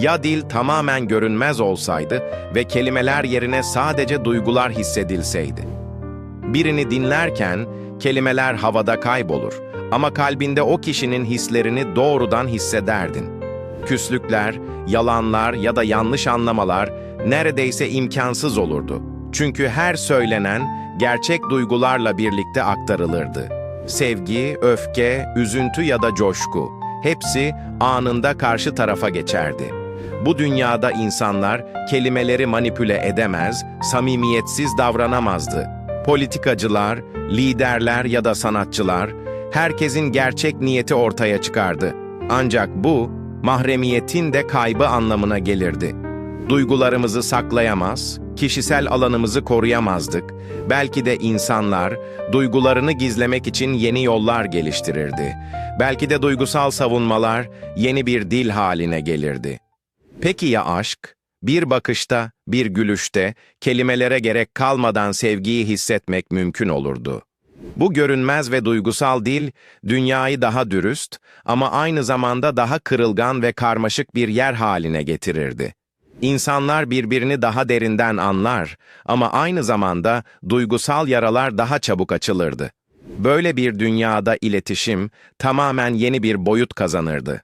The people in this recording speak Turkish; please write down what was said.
Ya dil tamamen görünmez olsaydı ve kelimeler yerine sadece duygular hissedilseydi? Birini dinlerken kelimeler havada kaybolur ama kalbinde o kişinin hislerini doğrudan hissederdin. Küslükler, yalanlar ya da yanlış anlamalar neredeyse imkansız olurdu. Çünkü her söylenen gerçek duygularla birlikte aktarılırdı. Sevgi, öfke, üzüntü ya da coşku hepsi anında karşı tarafa geçerdi. Bu dünyada insanlar kelimeleri manipüle edemez, samimiyetsiz davranamazdı. Politikacılar, liderler ya da sanatçılar herkesin gerçek niyeti ortaya çıkardı. Ancak bu mahremiyetin de kaybı anlamına gelirdi. Duygularımızı saklayamaz, kişisel alanımızı koruyamazdık. Belki de insanlar duygularını gizlemek için yeni yollar geliştirirdi. Belki de duygusal savunmalar yeni bir dil haline gelirdi. Peki ya aşk? Bir bakışta, bir gülüşte, kelimelere gerek kalmadan sevgiyi hissetmek mümkün olurdu. Bu görünmez ve duygusal dil, dünyayı daha dürüst ama aynı zamanda daha kırılgan ve karmaşık bir yer haline getirirdi. İnsanlar birbirini daha derinden anlar ama aynı zamanda duygusal yaralar daha çabuk açılırdı. Böyle bir dünyada iletişim tamamen yeni bir boyut kazanırdı.